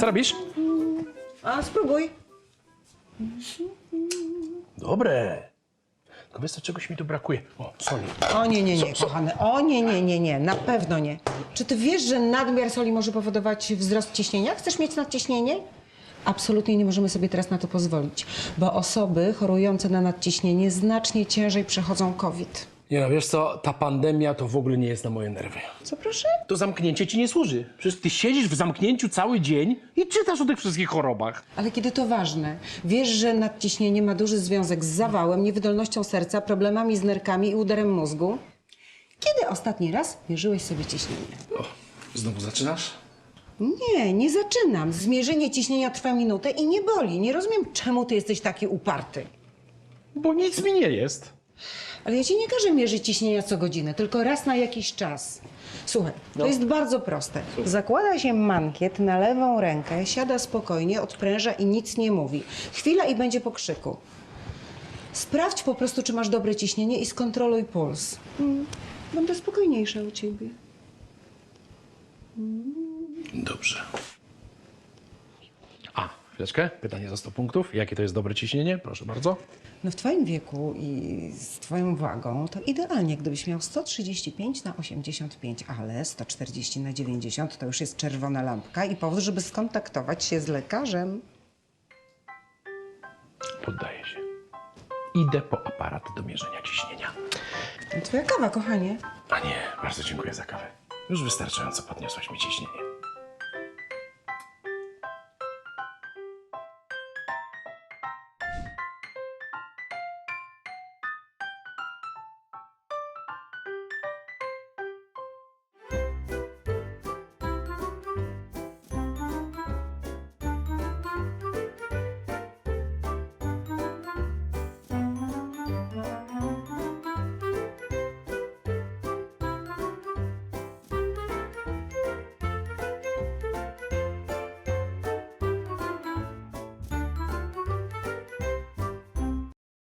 Co robisz? A spróbuj. Dobre. Tylko wiesz co, czegoś mi tu brakuje. O, soli. O nie, nie, nie, Co- kochany. O nie, nie, nie, nie, na pewno nie. Czy ty wiesz, że nadmiar soli może powodować wzrost ciśnienia? Chcesz mieć nadciśnienie? Absolutnie nie możemy sobie teraz na to pozwolić, bo osoby chorujące na nadciśnienie znacznie ciężej przechodzą COVID. Nie no, wiesz co, ta pandemia to w ogóle nie jest na moje nerwy. Co proszę? To zamknięcie ci nie służy. Przecież ty siedzisz w zamknięciu cały dzień i czytasz o tych wszystkich chorobach. Ale kiedy to ważne? Wiesz, że nadciśnienie ma duży związek z zawałem, niewydolnością serca, problemami z nerkami i udarem mózgu? Kiedy ostatni raz mierzyłeś sobie ciśnienie? O, znowu zaczynasz? Nie, nie zaczynam. Zmierzenie ciśnienia trwa minutę i nie boli. Nie rozumiem, czemu ty jesteś taki uparty. Bo nic mi nie jest. Ale ja ci nie każę mierzyć ciśnienia co godzinę, tylko raz na jakiś czas. Słuchaj, to jest bardzo proste. Zakłada się mankiet na lewą rękę, siada spokojnie, odpręża i nic nie mówi. Chwila i będzie po krzyku. Sprawdź po prostu, czy masz dobre ciśnienie i skontroluj puls. Mm, Będę spokojniejsza u ciebie. Dobrze. A, chwileczkę. Pytanie za 100 punktów. Jakie to jest dobre ciśnienie? Proszę bardzo. No w twoim wieku i z twoją wagą to idealnie, gdybyś miał 135 na 85, ale 140 na 90 to już jest czerwona lampka i powód, żeby skontaktować się z lekarzem. Poddaję się. Idę po aparat do mierzenia ciśnienia. Twoja kawa, kochanie. A nie, bardzo dziękuję za kawę. Już wystarczająco podniosłaś mi ciśnienie.